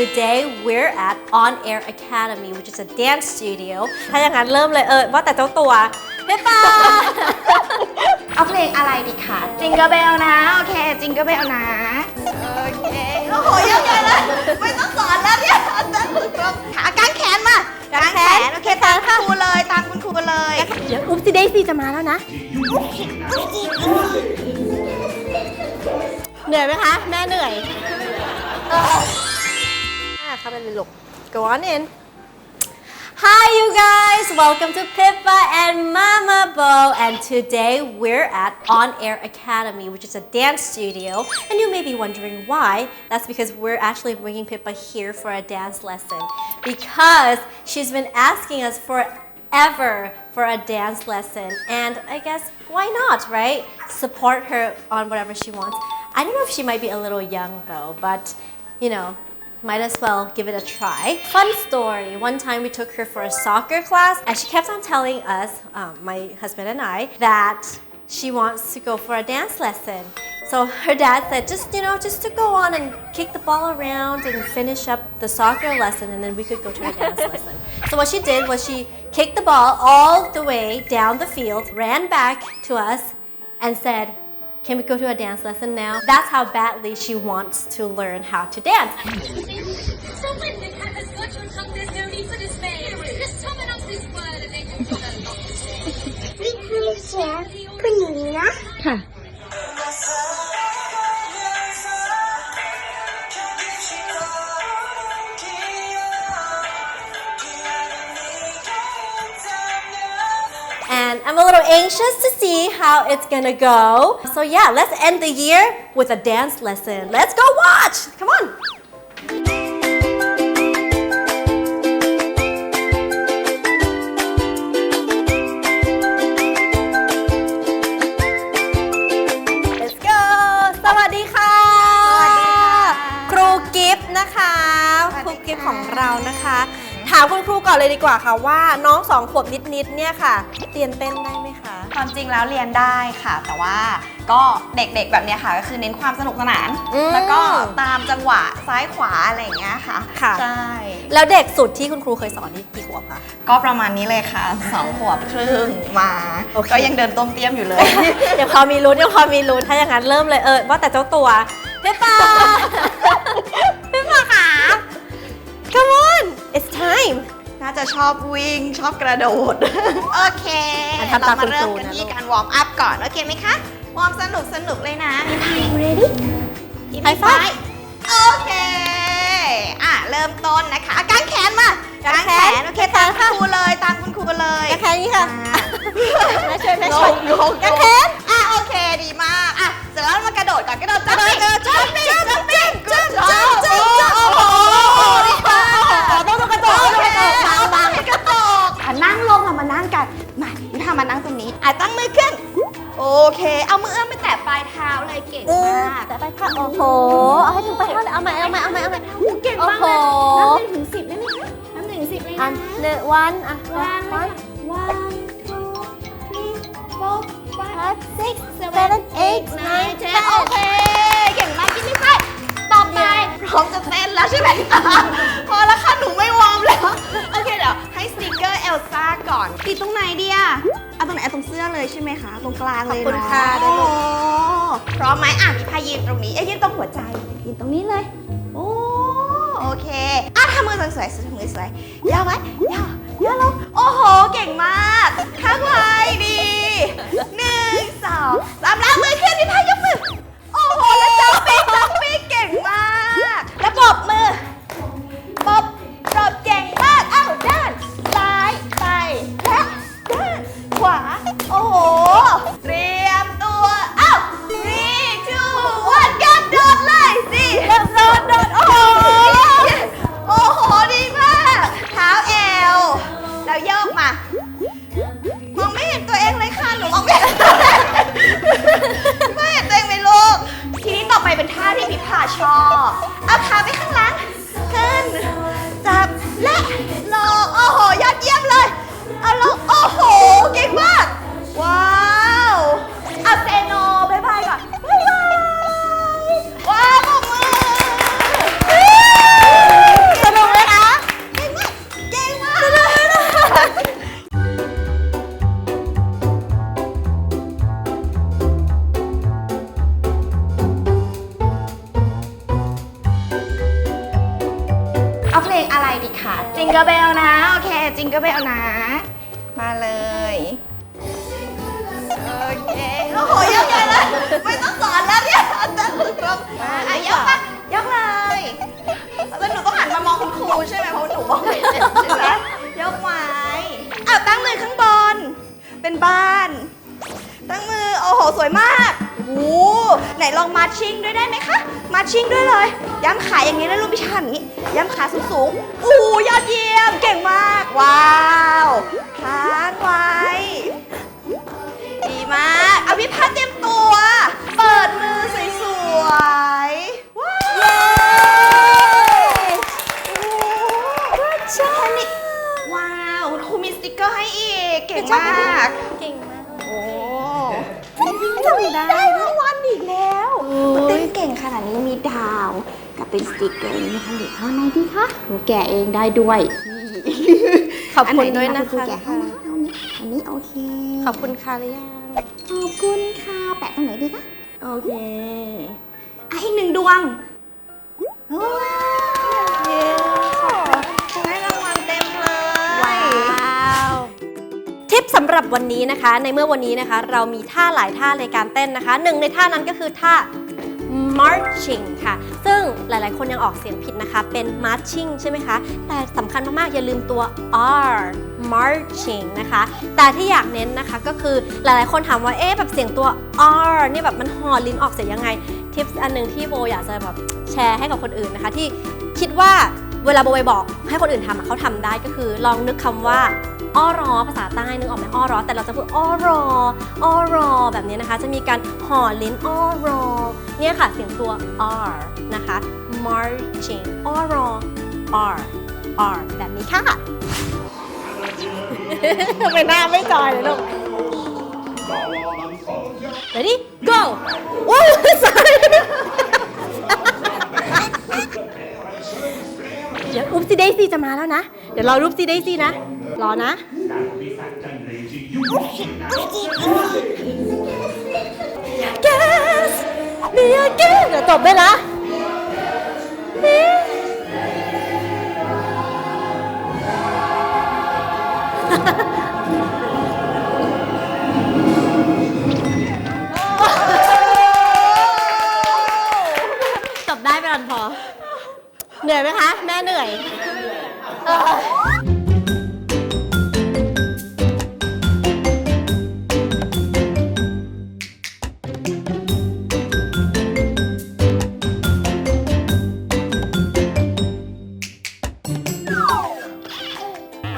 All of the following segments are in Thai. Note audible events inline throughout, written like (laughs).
today we're at On Air Academy which is a dance studio ถ้าอย่างนั้นเริ่มเลยเออว่าแต่เจ้าตัวพี่ปาเอาเพลงอะไรดีคะจิงเกอร์เบลนะ โอเค จิงเกอร์เบลนะ โอเค โอ้โหยังไงเลยไม่ต้องสอนแล้วเนี่ยขากางแขนมากางแขน โอเค ตามคุณครูเลย ตามคุณครูเลยเดี๋ยวอุ๊บซีเดซี่จะมาแล้วนะ เหนื่อยไหมคะ แม่เหนื่อย Come in, look. Go on in. Hi, you guys. Welcome to Pippa and Mama Bo. And today we're at On Air Academy, which is a dance studio. And you may be wondering why. That's because we're actually bringing Pippa here for a dance lesson because she's been asking us forever for a dance lesson. And I guess why not, right? Support her on whatever she wants. I don't know if she might be a little young though, but you know, might as well give it a try. Fun story. One time we took her for a soccer class, and she kept on telling us, um, my husband and I, that she wants to go for a dance lesson. So her dad said, just you know, just to go on and kick the ball around and finish up the soccer lesson, and then we could go to a dance (laughs) lesson. So what she did was she kicked the ball all the way down the field, ran back to us, and said, can we go to a dance lesson now? That's how badly she wants to learn how to dance. Someone that anxious to see how it's gonna go. So yeah, let's end the year with a dance lesson. Let's go เลยดีกว่าค่ะว่าน้องสองขวบนิดๆเนี่ยค่ะเรียนเต้นได้ไหมคะ ความจริงแล้วเรียนได้ค่ะ แต่ว่าก็เด็กๆแบบเนี้ยค่ะก็คือเน้นความสนุกสนาน อืม แล้วก็ตามจังหวะซ้ายขวาอะไรอย่างเงี้ยค่ะค่ะ ใช่แล้วเด็กสุดที่คุณครูเคยสอนนี่กี่ขวบคะ ก็ประมาณนี้เลยค่ะสองขวบครึ่งมา โอเค ก็ยังเดินต้มเตี้ยมอยู่เลย เดี๋ยวพอมีลุ้นเดี๋ยวพอมีลุ้นถ้าอย่างนั้นเริ่มเลยเออว่าแต่เจ้าตัวพี่ปาพี่ปาค่ะ Come on it's time น่าจะชอบวิ่งชอบกระโดด โอเค อะทำตามเรามาเริ่มคุณครูกันนะที่ลูกการวอร์มอัพก่อน โอเคไหมคะ วอร์มสนุกสนุกเลยนะ ready ไฮไฟว์ โอเค อะ เริ่มต้นนะคะกางแขนมากางแขน โอเค ตามคุณครูเลย ตามคุณครูเลยแค่นี้ค่ะอะ แม่ช่วยแม่งช่วยงงงกางแขนอะโอ นี้อะตั้งมือขึ้น โอเค เอามือเอื้อมไปแตะปลายเท้าเลยเก่งมากแต่ไปค่ะโอ้โห เอาให้ถึงไปเท่าเลยเอาใหม่เอาใหม่เอาใหม่เอาใหม่เก่งมากโอ้เลยโห นับหนึ่งถึงสิบได้ไหมคะนับหนึ่งถึงสิบเลยอันะนหนึ่งวันอะ one one one two three four five five six seven eight nine ten โอเค ช่ไหมคะ ตรงกลางเลยขอบคุณเนาะค่ะได้ลูกโอ้พร้อมไหมอะพี่พายยืนตรงนี้เอ้ยยืนตรงหัวใจยืนตรงนี้เลยโอ้โอเคอะทำมือสวยๆทำมือสวยย่อไว้ย่อย่อลงโอ้โห เก่งมากข้างไว้ดี เอาขาไปข้างหลัง ขึ้น จับ และลงโอ้โห ยอดเยี่ยมเลย เอาลงโอ้โห เก่งมาก ว้าวเอาเซโนบายบายก่อนบายบาย ว้าวปรมือสนุกไหมคะ เก่งมาก เก่งมากสนุกดีนะ บ้าน ตั้งมือ โอ้โห สวยมากโอ้โหไหนลองมาร์ชิ่งด้วยได้ไหมคะ มาร์ชิ่งด้วยเลย ย้ำขาอย่างนี้แล้วลูกพิชาอย่างนี้ ย้ำขาสูงๆโอ้ยอดเยี่ยม เก่งมาก ว้าวค้างไว้ ดีมากเอาพี่พัดเตรียมตัว เปิดมือสวยๆ ว้าวโอ้แค่นี้ว้าวคุณครูมีสติกเกอร์ให้อีก เก่งมากเก่งมาก โอ้ทำได้ได้รางวัลอีกแล้วมันเต้นเก่งขนาดนี้มีดาว กับเป็นสติกเกอร์นี่ค่ะเหลือเท่าไหนดีคะหนูแกะเองได้ด้วยขอบคุณนไหด้วยนะณรูคะแกะให้นะเอานี้อันนี้โอเค ขอบคุณค่ะหรือยังขอบคุณค่ะ แปะตรงไหนดีคะ โอเคอะอีกหนึ่งดวงว้า สำหรับวันนี้นะคะ ในเมื่อวันนี้นะคะ เรามีท่าหลายท่าในการเต้นนะคะหนึ่งในท่านั้นก็คือท่า marching ค่ะ ซึ่งหลายๆ คนยังออกเสียงผิดนะคะ เป็น marching ใช่ไหมคะ แต่สำคัญมาก ๆ อย่าลืมตัว r marching นะคะ แต่ที่อยากเน้นนะคะก็คือหลาย ๆ คนถามว่า เอ๊ะ แบบเสียงตัว r นี่แบบมันห่อลิ้นออกเสียงยังไง ทิปอันหนึ่งที่โบอยากจะแบบแชร์ให้กับคนอื่นนะคะ ที่คิดว่า เวลาโบไปบอกให้คนอื่นทำเขาทำได้ก็คือ ลองนึกคำว่าอ้อรอภาษาใต้นึกออกไหมอ้อรอ แต่เราจะพูดอ้อรออ้อรอ แบบนี้นะคะ จะมีการห่อลิ้นอ้อรอ เนี่ยค่ะเสียงตัว r นะคะ marching อ้อรอ r r แบบนี้ค่ะไมหน้าไม่จอยเลยลูก ready go โอ้ย sorry เมาแล้วนะ เดี๋ยวรอรูปซีเดซี่นะ รอนะ Guess me again เดี๋ยวจบได้ละจบได้ไปก่อนพอ เหนื่อยไหมคะ แม่เหนื่อย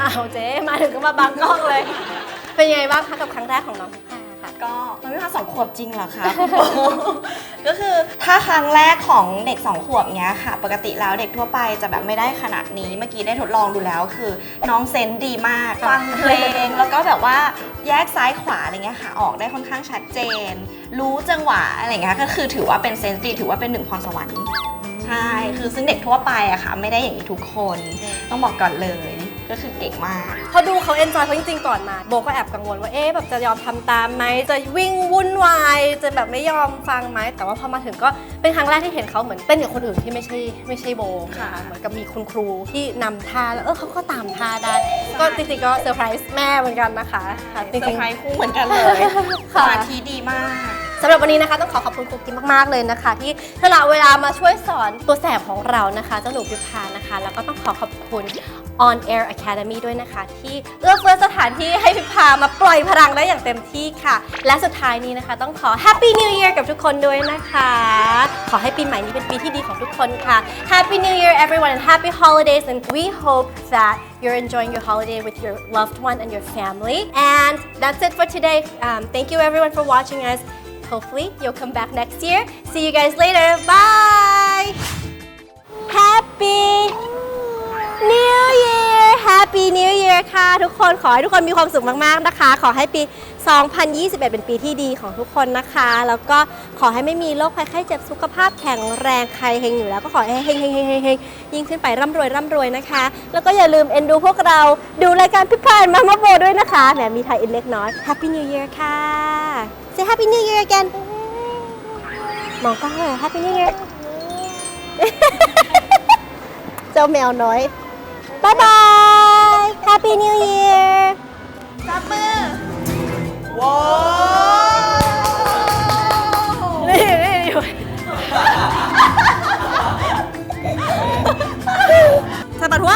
อ้าวเจ๊มาถึงก็มาบังกล้องเลย เป็นยังไงบ้างคะกับครั้งแรกของน้องค่ะ ก็มันไม่มาสองขวบจริงเหรอคะคุณโบ ก็คือถ้าครั้งแรกของเด็กสองขวบเนี้ยค่ะ ปกติแล้วเด็กทั่วไปจะแบบไม่ได้ขนาดนี้ เมื่อกี้ได้ทดลองดูแล้วคือ น้องเซนส์ดีมากค่ะฟังเพลง แล้วก็แบบว่าแยกซ้ายขวาอะไรเงี้ยค่ะ ออกได้ค่อนข้างชัดเจน รู้จังหวะอะไรเงี้ยก็คือถือว่าเป็นเซนส์ดีถือว่าเป็นหนึ่งพรสวรรค์ใช่ คือซึ่งเด็กทั่วไปอะค่ะ ไม่ได้อย่างนี้ทุกคน ต้องบอกก่อนเลย ก็คือเก่งมากพอดูเขาเอนจอยเพราะจริงๆก่อนมาโบก็แอบกังวลว่าเอ๊ะแบบจะยอมทำตามไหมจะวิ่งวุ่นวายจะแบบไม่ยอมฟังไหมแต่ว่าพอมาถึงก็เป็นครั้งแรกที่เห็นเขาเหมือนเต้นกับคนอื่นที่ไม่ใช่ไม่ใช่โบค่ะเหมือนกับมีคุณครูที่นำท่าแล้วเออเขาก็ตามท่าได้ ก็จริงๆก็เซอร์ไพรส์แม่เหมือนกันนะคะค่ะจเซอริงร์ๆไพรส์คู่เหมือนกันเลยสค่ะมาธิดีมากสำหรับวันนี้นะคะต้องขอขอบคุณครูกิมมากๆเลยนะคะ ที่สละเวลามาช่วยสอนตัวแสบของเรานะคะเจ้าหนูพิพานะคะ แล้วก็ต้องขอขอบคุณ On Air Academy ด้วยนะคะ ที่เอื้อเฟื้อสถานที่ให้พิพามาปล่อยพลังได้อย่างเต็มที่ค่ะ และสุดท้ายนี้นะคะ ต้องขอ Happy New Year กับทุกคนด้วยนะคะ ขอให้ปีใหม่นี้เป็นปีที่ดีของทุกคนค่ะ Happy New Year everyone and Happy Holidays and we hope that you're enjoying your holiday with your loved one and your family and that's it for today um, thank you everyone for watching us Hopefully, you'll come back next year. See you guys later. Bye! Happy New Year Happy New Year ค่ะ ทุกคนขอให้ทุกคนมีความสุขมาก ๆ นะคะ ขอให้ปี 2021 เป็นปีที่ดีของทุกคนนะคะ แล้วก็ขอให้ไม่มีโรคภัยไข้เจ็บสุขภาพแข็งแรงใครเฮงอยู่แล้วก็ขอให้เฮงเฮงเฮงเฮงเฮงยิ่งขึ้นไปร่ำรวยร่ำรวยนะคะ แล้วก็อย่าลืมเอ็นดูพวกเราดูรายการพิพานมามาโบด้วยนะคะแหมมีไทยอินเล็กน้อย Happy New Year ค่ะ Say Happy New Year again มองกล้องเลย Happy New Year เจ้าแมวน้อย บ๊ายบาย Happy New Year จับมือ ว้าว นี่นี่สะบัดหัว